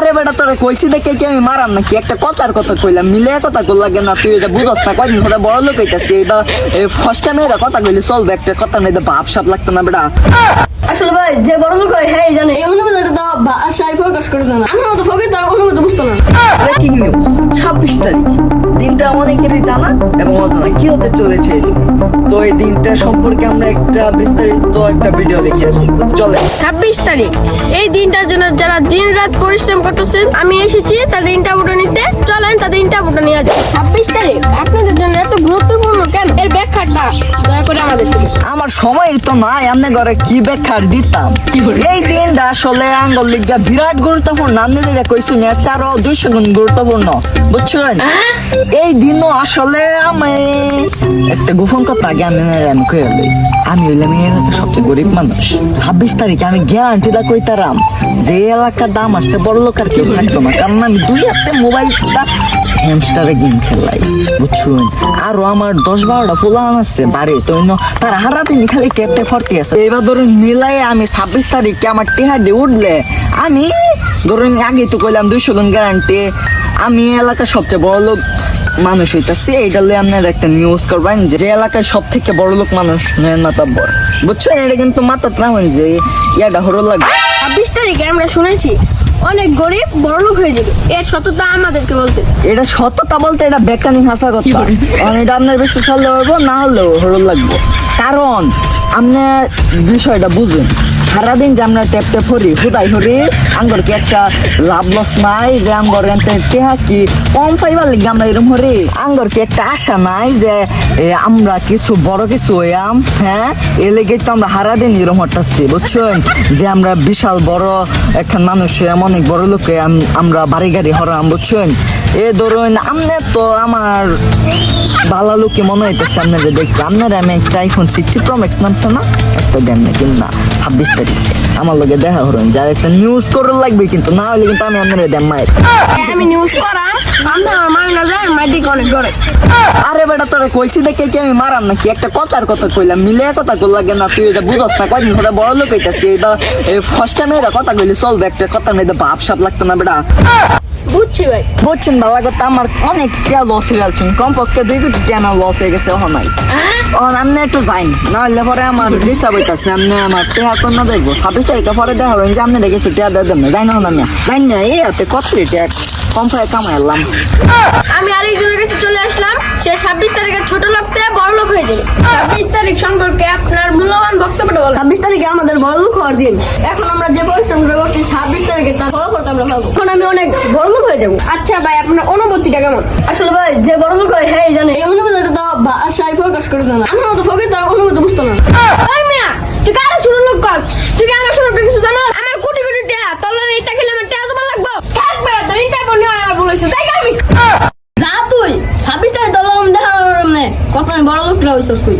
আরে বেটা, তোরে কইছি দেখে কি আমি মারাম নাকি? একটা কথার কথা কইলাম, মিলে কথা কল লাগে না, তুই এটা বুঝস না, কয়দিন ধরে বড় লোক হইতাছি এইবার এই ফসকা মেয়েরা কথা কইলে চলবে, একটা কথা নেই ভাব সাপ লাগতো না বেটা। আসলে ভাই, যে বড় লোক হয় হ্যাঁ জানে, এই অনুভূতিটা তো ভাষায় প্রকাশ করে না। আমার মতো দিনটা অনেকেরই জানা এবং অজানা কি হতে চলেছে। তো এই দিনটা সম্পর্কে আমরা একটা বিস্তারিত একটা ভিডিও দেখে আসি। চলে ছাব্বিশ তারিখ। এই দিনটার জন্য যারা দিন রাত পরিশ্রম করতেছেন, আমি এসেছি, তাদের ইন্টারভিউটা নিতে। চলেন, তাদের ইন্টারভিউটা নিয়ে যাও ছাব্বিশ তারিখ। আপনাদের জন্য এত গুরুত্বপূর্ণ কেন? এর ব্যাখ্যাটা করে আমাদের আমার সময় তো নাই আমনে ঘরে কি বেকার দিতাম? এই দিনটা আসলে আঙ্গল লিগা বিরাট গুরুত্বপূর্ণ। আপনি যেটা কইছেন এর চেয়ে আরও দুইশো গুণ গুরুত্বপূর্ণ। বুঝছেন? এই দিনও আসলে আমি একটা গোপন কথা আগে আমি আমি হলো আমি হইলাম এই এলাকার সবচেয়ে গরিব মানুষ। ছাব্বিশ তারিখে আমি গ্যারান্টি দা কইতারাম যে এলাকার দাম আসছে বড় লোক আর কেউ থাকতো না। কারণ আমি দুই হাতে মোবাইলটা হ্যামস্টারে গেম খেলাই, বুঝছুন? আরও আমার দশ বারোটা ফুলান আছে বাড়ি তো তার হারা দিন খালি ট্যাপ ট্যাপ আছে। এবার ধরুন মিলাই আমি ছাব্বিশ তারিখে আমার টেহাডে উঠলে, আমি ধরুন আগে তো কইলাম দুইশো গুণ গ্যারান্টি আমি এলাকার সবচেয়ে বড় লোক মানুষ হইতাছি এইটা লই আপনার একটা নিউজ করবেন যে এলাকায় সব থেকে বড় লোক মানুষ নয়ন মাতাব্বর বুঝছ এটা কিন্তু মাথা রাখবেন যে, ইয়াটা হরো লাগবে ছাব্বিশ তারিখে আমরা শুনেছি অনেক গরিব বড়লোক হয়ে যাবে। এর সততা আমাদেরকে বলতে। এটা সততা বলতে এটা বেকানি হাসা কথা। এটা আপনার বেশি হলে লাগবো না হলেও হরল লাগবে। কারণ আপনি বিষয়টা বুঝুন। সারাদিন যে আমরা ট্যাপ ট্যাপ হরি, হুদাই হরি আঙ্গর কি একটা লাভ লস নাই যে আঙ্গর টেহা কি কম পাইবার লিগে আমরা এরম হরি। আঙ্গর কি একটা আশা নাই যে আমরা কিছু বড় কিছু হইয়াম হ্যাঁ? এ লেগে তো আমরা সারাদিন এরকম হরতাছি বুঝছেন? যে আমরা বিশাল বড় একটা মানুষ অনেক বড় লোক আমরা বাড়ি গাড়ি হরাম, বুঝছেন? এ ধরুন, আমনে তো আমার ভালো লোকে মনে হইতেছে আপনারা দেখতে। আপনারা আমি একটা আইফোন সিক্সটি প্রো ম্যাক্স নামছে না? একটা দেন না, কিন না আমার দেখা হরুন যার একটা নিউজ করার লাগবে কিন্তু না হলে কিন্তু আমি আপনার দেন মায়ের। আমি নিউজ করে আরে বেটা তোরা কইছি দেখে কি আমি মারাম নাকি? একটা কথার কথা কইলাম মিলে কথা কল লাগে না তুই এটা বুঝস না কয়দিন ধরে বড় লোক হইতাছি ফার্স্ট টাইম কথা কইলে চলবে একটা কথা ভাব সাপ লাগতো না বেটা। বুঝছি ভাই। বুঝছেন ভালো কথা আমার অনেক টিয়া লস হয়ে যাচ্ছেন কমপক্ষে দুই কোটি টিয়া আমার লস হয়ে গেছে ওখানে নাই আপনি একটু যাইন নাহলে পরে আমার ডিস্টার্ব হইতাছে আপনি আমার টিয়া তো না দেখব। ছাব্বিশ তারিখে পরে দেখা হবেন যে আপনি রেখেছো টিয়া দিয়ে দেবেন যাই না আমি যাই না এই হাতে কত টিয়া কম পায়ে কামাইলাম আমি আরেকজনের কাছে চলে আসলাম সে ছাব্বিশ তারিখে ছোট লোকতে বড় লোক হয়ে যাবে। ছাব্বিশ তারিখ সম্পর্কে আপনার মূল্যবান বক্তব্যটা বল ছাব্বিশ তারিখে আমাদের বড় লোক হওয়ার দিন। এখন আমরা যে পরিশ্রম করে করছি ছাব্বিশ তারিখে তার ফলাফলটা আমরা পাবো। এখন আমি অনেক লোক যাব। আচ্ছা ভাই আপনার অনুভূতিটা কেমন? আসলে ভাই যে বড় লোক হয় হ্যাঁ জানে। এই অনুভূতিটা তো ভাষায় প্রকাশ করে না। আমার মতো ফকির তার অনুভূতি বুঝতো না। ওই মিয়া তুই কারে ছোট লোক কর তুই কি আমার ছোট কিছু জানো? আমার কোটি কোটি টাকা তোর এটা খেলে আমার টাকা তোমার লাগবে? থাক বেড়া তোর ইন্টারভিউ নিয়ে আমার বলেছে তাই আমি যা তুই ছাব্বিশ তারিখ দল দেখা কত বড় লোকটা হইছস তুই?